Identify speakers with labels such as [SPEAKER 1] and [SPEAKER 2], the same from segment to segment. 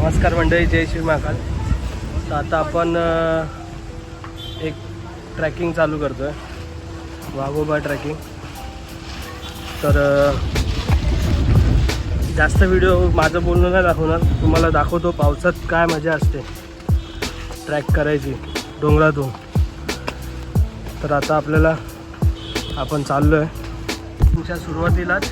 [SPEAKER 1] नमस्कार मंडळी जय श्री महाकाल. तर आता आपण एक ट्रॅकिंग चालू करतो आहे वाघोबा ट्रॅकिंग. तर जास्त व्हिडिओ माझं बोलणं नाही दाखवणार. तुम्हाला दाखवतो पावसात काय मजा असते. ट्रॅक करायची डोंगरातून. तर आता आपल्याला आपण चाललो आहे तुमच्या सुरुवातीलाच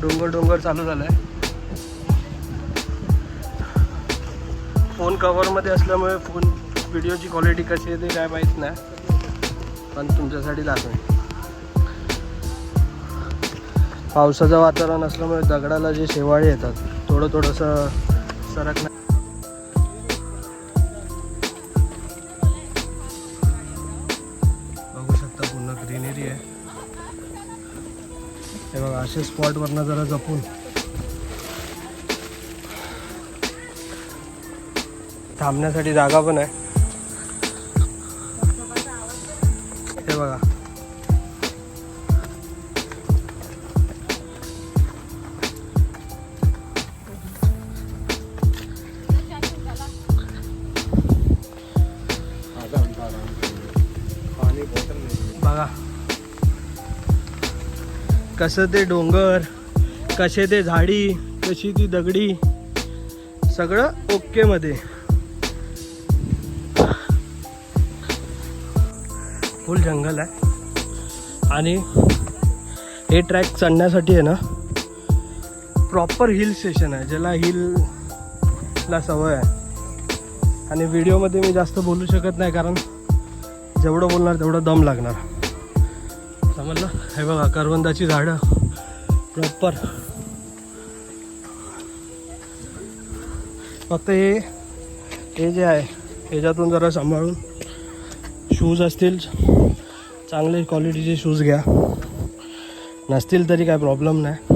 [SPEAKER 1] डोंगर डोंगर चालू झालं आहे फोन कवरमध्ये असल्यामुळे फोन व्हिडिओची क्वालिटी कशी आहे ते काय माहीत नाही. पण तुमच्यासाठी दाखवेन. पावसाचं वातावरण असल्यामुळे दगडाला जे शेवाळे येतात थोडं थोडंसं सरकणं नाही. बघू शकता पूर्ण ग्रीनरी आहे. हे बघा असे स्पॉटवरनं जरा जपून. थांबण्यासाठी जागा पण आहे. हे बघा. बघा. कसं ते डोंगर कसे ते झाडी कशी ती दगडी सगळं ओके फुल जंगल आहे. आणि हे ट्रॅक चढण्यासाठी आहे ना प्रॉपर हिल स्टेशन आहे. ज्याला हिलला सवय आहे. आणि व्हिडिओमध्ये मी जास्त बोलू शकत नाही कारण जेवढं बोलणार तेवढं दम लागणार. समजलं? हे बघा करवंदाची झाडं. प्रॉपर फक्त हे हे जे आहे ह्याच्यातून जरा सांभाळून शूज असतील चांगले क्वालिटीचे शूज घ्या. नसतील तरी काय प्रॉब्लेम नाही.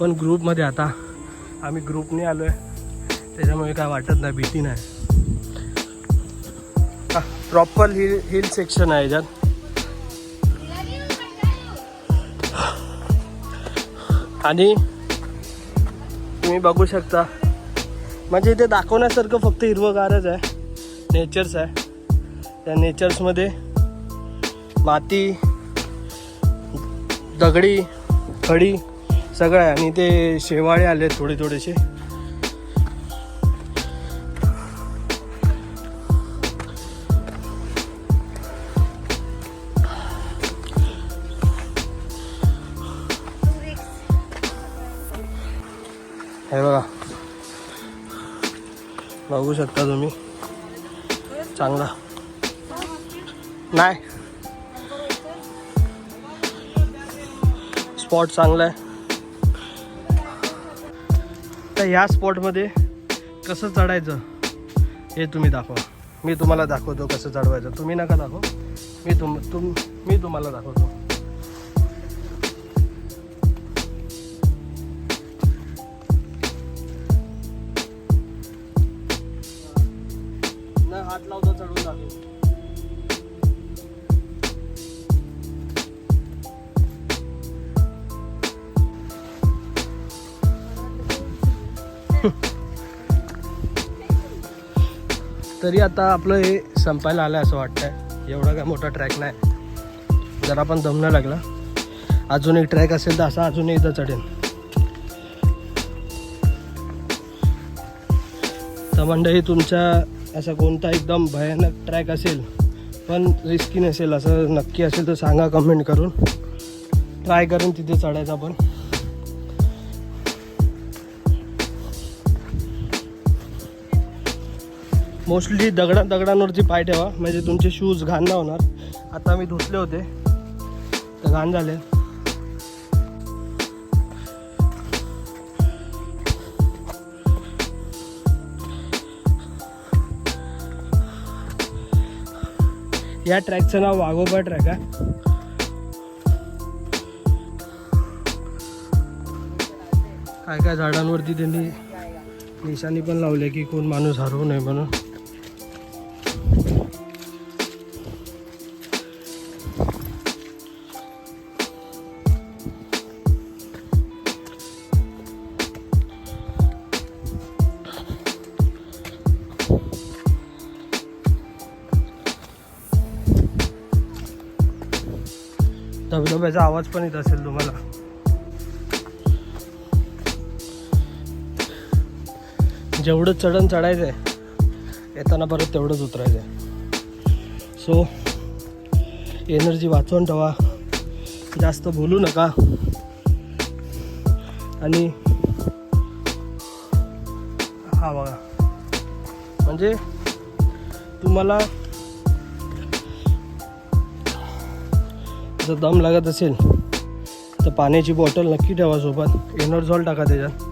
[SPEAKER 1] पण ग्रुपमध्ये आता आम्ही ग्रुपने आलो आहे त्याच्यामुळे काय वाटत नाही भीती नाही. प्रॉपर हिल हिल सेक्शन आहे याच्यात. आणि तुम्ही बघू शकता. म्हणजे इथे दाखवण्यासारखं फक्त हिरवंगारच आहे. नेचर्स आहे. त्या नेचर्समध्ये माती दगडी खडी सगळं आहे. आणि ते शेवाळे आले थोडे थोडेसे. हे बघा. बघू शकता तुम्ही. चांगला. नाही. स्पॉट चांगला आहे. तर ह्या स्पॉटमध्ये कसं चढायचं हे तुम्ही दाखवा. मी तुम्हाला दाखवतो कसं चढवायचं. तुम्ही नका दाखव. मी तुम तुम मी तुम्हाला दाखवतो. हात लावता चढून दाखव तरी आता आपलं हे संपायला आलं असं वाटतंय. एवढा काय मोठा ट्रॅक नाही. जरा पण दम नाही लागला. अजून एक ट्रॅक असेल तर असा अजून एकदा चढेल तर मंडळी तुमच्या असा कोणता एकदम भयानक ट्रॅक असेल पण रिस्की नसेल असं नक्की असेल तर सांगा कमेंट करून. ट्राय करून तिथे चढायचा पण मोस्टली दगडा दगडांवरती पाय ठेवा. म्हणजे तुमचे शूज घाण नाही होणार. आता मी धुतले होते. तर घाण झाले. या ट्रॅकचं नाव वाघोबा ट्रॅक आहे. काय काय झाडांवरती त्यांनी निशाणी पण लावले की कोण माणूस हरवू नये म्हणून. आवाज पण येत असेल तुम्हाला. जेवढं चढण चढायचं आहे येताना परत तेवढंच उतरायचं आहे सो एनर्जी वाचवून ठेवा. जास्त बोलू नका. आणि हा बघा. म्हणजे तुम्हाला जर दम लागत असेल तर पाण्याची बॉटल नक्की ठेवा सोबत. एनर्झॉल टाका त्याच्यात.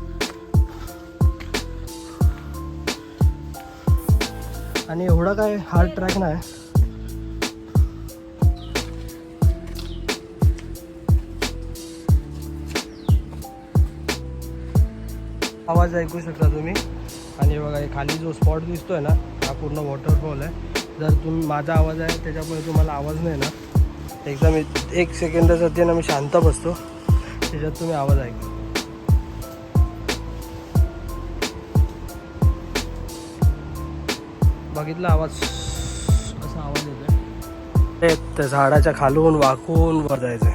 [SPEAKER 1] आणि एवढा काय हार्ड ट्रॅक नाही. आवाज ऐकू शकता तुम्ही? आणि बघा खाली जो स्पॉट दिसतोय ना हा पूर्ण वॉटरफॉल आहे. जर तुम्ही माझा आवाज आहे त्याच्यामुळे तुम्हाला आवाज नाही ना एकदम एक- एक सेकंदासाठी ना मी शांत बसतो. त्याच्यात तुम्ही आवाज ऐका. बघितला आवाज? कसा आवाज येतोय. ते त्या झाडाच्या खालून वाकून वर जायचंय.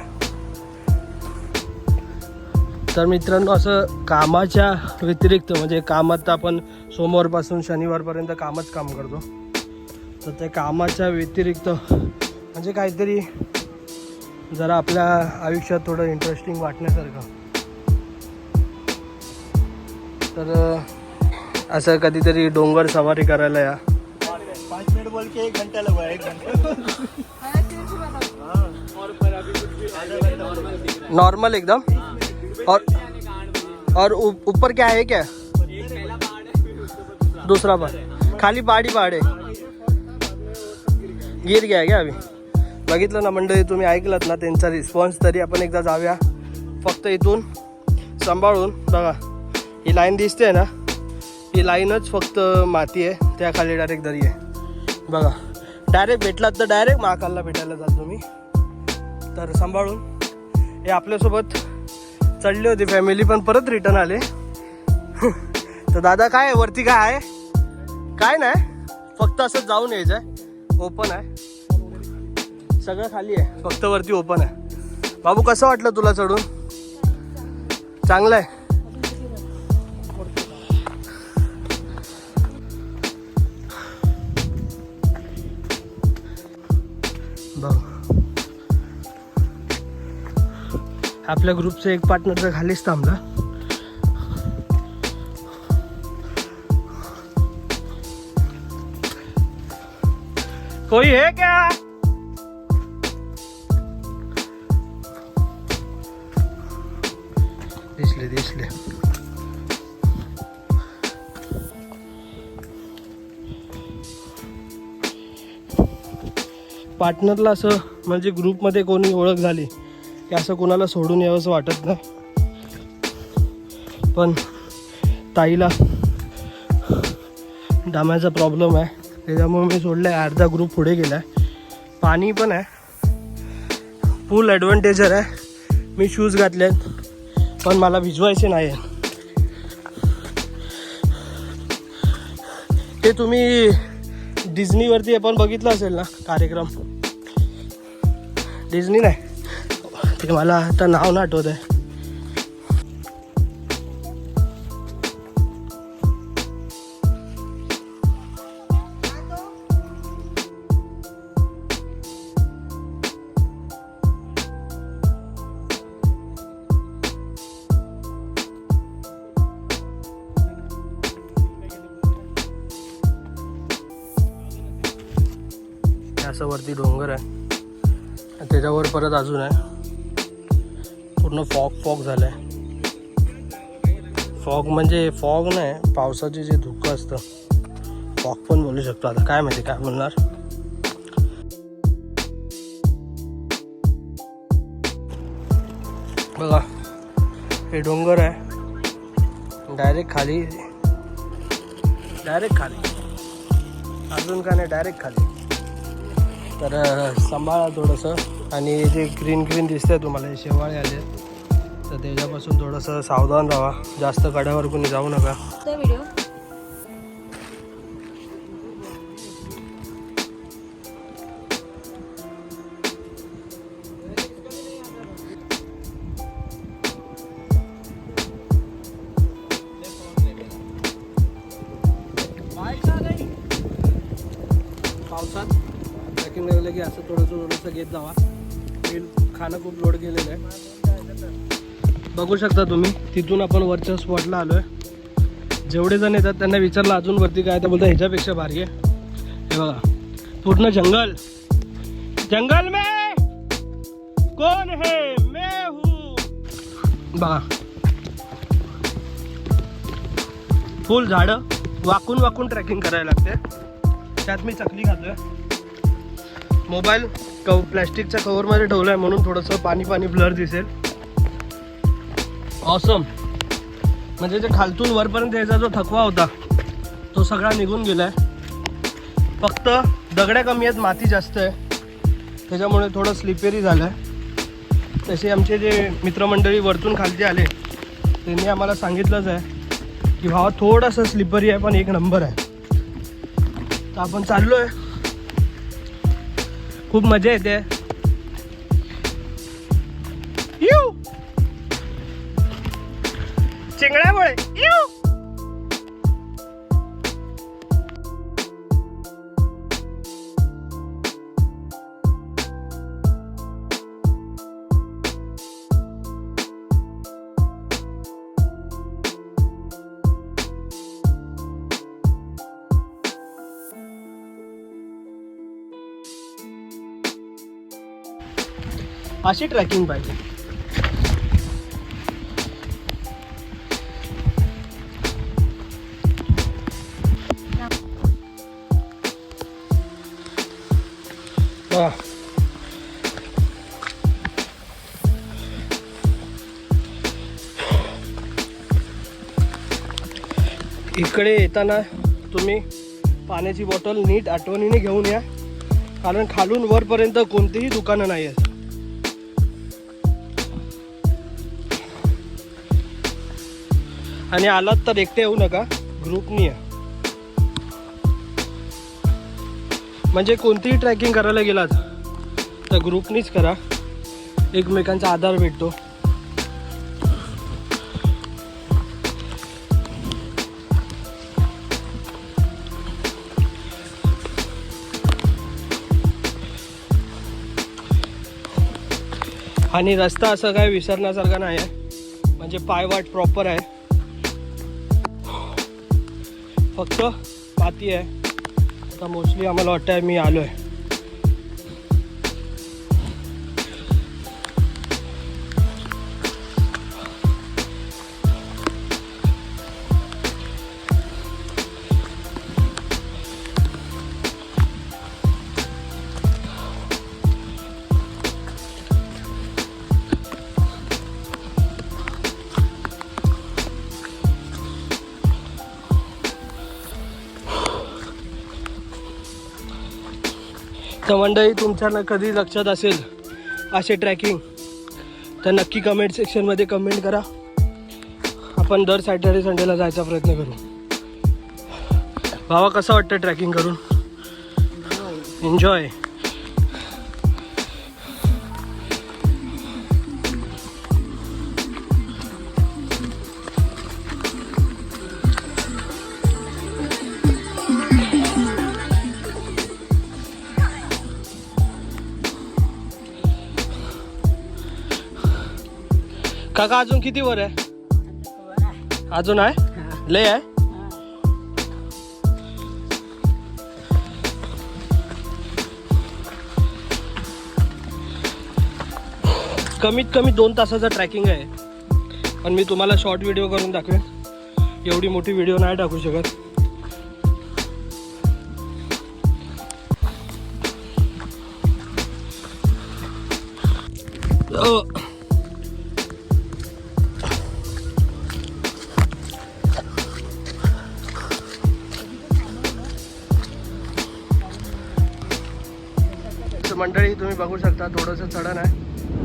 [SPEAKER 1] तर मित्रांनो असं कामाच्या व्यतिरिक्त म्हणजे कामात तर आपण सोमवारपासून शनिवारपर्यंत कामच काम करतो. तर त्या कामाच्या व्यतिरिक्त म्हणजे काहीतरी जरा आपल्या आयुष्यात थोडं इंटरेस्टिंग वाटण्यासारखं. तर अं, असं कधीतरी डोंगर सवारी करायला या.
[SPEAKER 2] पाँच मिनट बोल के एक घंटा लगा एक घंटा.
[SPEAKER 1] नॉर्मल एकदम? और और ऊपर क्या है क्या? दूसरा पहाड़ खाली पहाड़ी पहाड़ है. गिर गया क्या अभी? बघितलं ना मंडळी तुम्ही ऐकलं ना त्यांचा रिस्पॉन्स तरी आपण एकदा जाऊया. फक्त इथून सांभाळून बघा. ही लाईन दिसते ना? ही लाईनच फक्त माती आहे. त्या खाली डायरेक्ट दरी आहे. बघा. डायरेक्ट भेटलात तर डायरेक्ट महाकालला भेटायला जात तुम्ही. तर सांभाळून. हे आपल्यासोबत चढली होती. फॅमिली पण परत रिटर्न आले. तर दादा काय आहे? वरती काय आहे? काय नाही. फक्त असं जाऊन यायचं आहे ओपन आहे. सगळं खाली आहे. फक्त वरती ओपन आहे. बाबू कसं वाटलं तुला चढून? चांगलं आहे बघ. आपल्या ग्रुपचं एक पार्टनर तर खालीच थांबला. कोई है क्या? दिसले पार्टनरला असं म्हणजे ग्रुपमध्ये कोणी ओळख झाली की असं कोणाला सोडून यावंसं वाटत नाही. पण ताईला डाम्याचा प्रॉब्लेम आहे. त्याच्यामुळे मी सोडलं आहे अर्धा ग्रुप पुढे गेला आहे पाणी पण आहे. फुल ॲडव्हान्टेजर आहे. मी शूज घातले आहेत पण मला भिजवायचे नाही. ते तुम्ही डिझनीवरती आपण बघितलं असेल ना कार्यक्रम? डिझनी नाही. ते मला आता नाव ना आठवत आहे परत अजून आहे. पूर्ण फॉग फॉग झालं आहे फॉग म्हणजे फॉग नाही पावसाचे जे धुकं असतं. फॉग पण बोलू शकतो आता. काय माहिती काय बोलणार? बघा हे डोंगर आहे. डायरेक्ट खाली. डायरेक्ट खाली. अजून का नाही डायरेक्ट खाली. तर सांभाळा थोडंसं. आणि जे ग्रीन ग्रीन दिसतंय तुम्हाला हे शेवाळे आले तर त्याच्यापासून थोडंसं सावधान राहा. जास्त गड्यावर कुणी जाऊ नका. पावसात ट्रॅकिंग लागलं की असं थोडंसं थोडंसं घेत जावा. खाणं खूप लोड गेलेलं आहे. बघू शकता तुम्ही तिथून आपण वरच्या स्पॉटला आलो आहे जेवढे जण येतात त्यांना विचारलं अजून वरती काय तर बोलतात ह्याच्यापेक्षा भारी आहे. हे बघा पूर्ण जंगल. जंगल में कोण है? मैं हूँ. बघा. फुल झाडं वाकून वाकून ट्रॅकिंग करायला लागते. त्यात मी चकली खातोय मोबाईल कव प्लॅस्टिकच्या कवरमध्ये ठेवलं आहे म्हणून थोडंसं पाणी पाणी ब्लर दिसेल. ऑसम म्हणजे जे खालतून वरपर्यंत यायचा जो थकवा होता तो सगळा निघून गेलाय. फक्त दगड्या कमी आहेत माती जास्त आहे. त्याच्यामुळे थोडं स्लिपेरी झालं आहे तसे आमचे जे मित्रमंडळी वरतून खालती आले त्यांनी आम्हाला सांगितलंच आहे की भावा थोडंसं स्लिपरी आहे पण एक नंबर आहे. तर आपण चाललो आहे खूप मजा येते. अशी ट्रॅकिंग पाहिजे. इकडे येताना तुम्ही पाण्याची बॉटल नीट आठवणीने घेऊन या कारण खालून वरपर्यंत कोणतीही दुकानं नाही आहेत आणि आलात तर एकटे येऊ नका. ग्रुपनी या म्हणजे कोणतीही ट्रॅकिंग करायला गेलात तर ग्रुपनीच करा. एकमेकांचा आधार भेटतो. आणि रस्ता असं काय विसरण्यासारखा नाही आहे. म्हणजे पायवाट प्रॉपर आहे. फक्त माती आहे. आता मोस्टली आम्हाला वाटतं आहे मी आलो आहे तर मंडळी तुमच्या कधी लक्षात असेल असे ट्रॅकिंग तर नक्की कमेंट सेक्शनमध्ये कमेंट करा. आपण दर सॅटर्डे संडेला जायचा प्रयत्न करू. भावा कसं वाटतं ट्रॅकिंग करून? एन्जॉय काका अजून किती वर आहे? अजून आहे? लय आहे? कमीत कमी दोन तासाचं ट्रॅकिंग आहे. पण मी तुम्हाला शॉर्ट व्हिडिओ करून दाखवेन. एवढी मोठी व्हिडिओ नाही टाकू शकत. मंडळी तुम्ही बघू शकता थोडंसं चढण आहे.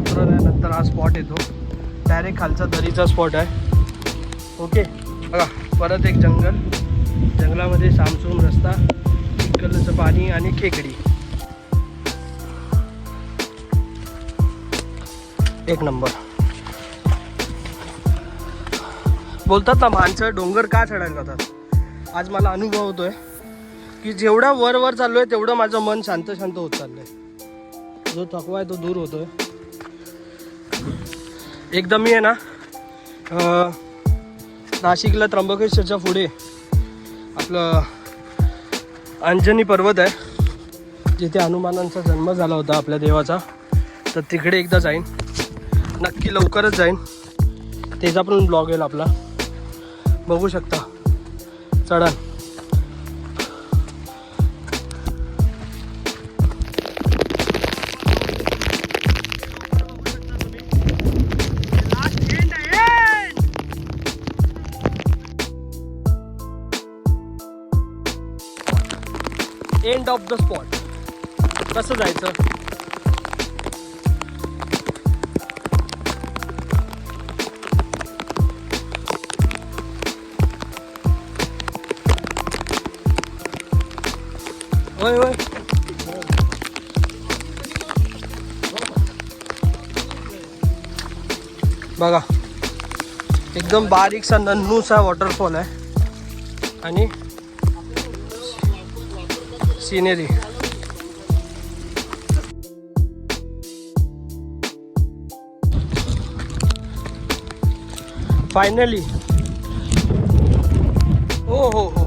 [SPEAKER 1] चढण आहे नंतर हा स्पॉट येतो. डायरेक्ट खालचा दरीचा स्पॉट आहे. ओके बघा परत एक जंगल. जंगलामध्ये सामसूम रस्ता चिखलचं पाणी आणि खेकडी. एक नंबर. बोलतात ना माणसं डोंगर का चढायला जातात? आज मला अनुभव होतोय की जेवढा वर वर चाललोय तेवढं माझं मन शांत शांत होत चाललंय. जो थकवा आहे तो दूर होतोय. एकदा मी आहे ना नाशिकला त्र्यंबकेश्वरच्या पुढे आपलं अंजनी पर्वत आहे. जिथे हनुमानांचा जन्म झाला होता आपल्या देवाचा. तर तिकडे एकदा जाईन. नक्की लवकरच जाईन. त्याचा पण ब्लॉग येईल आपला. बघू शकता. चढा एंड ऑफ़ द स्पॉट कसं जायचं होय होय बघा. एकदम बारीकसा नन्हूसा वॉटरफॉल आहे. आणि सिनेरी. फायनली हो हो हो.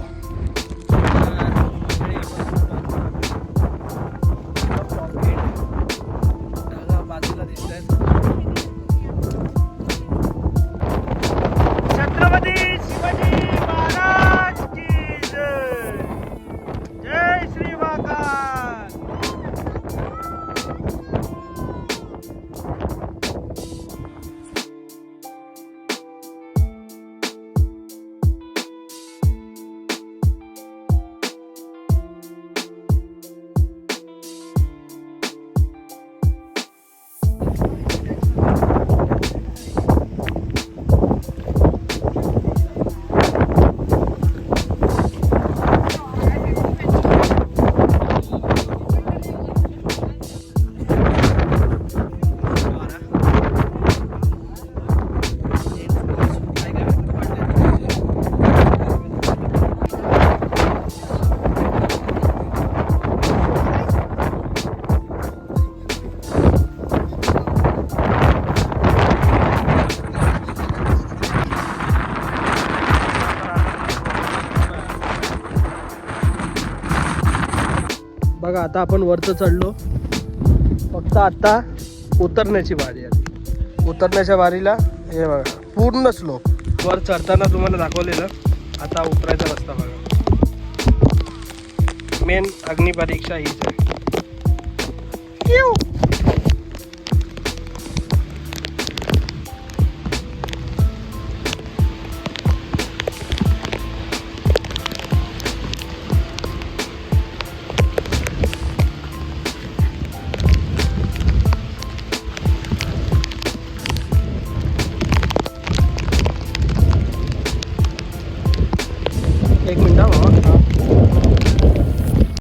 [SPEAKER 1] आता आपण वरचं चढलो. फक्त आता उतरण्याची बारी आली. उतरण्याच्या बारीला हे बघा पूर्ण स्लोप वर चढताना तुम्हाला दाखवलेलं आता उतरायचा रस्ता बघा. मेन अग्निपरीक्षा हीच आहे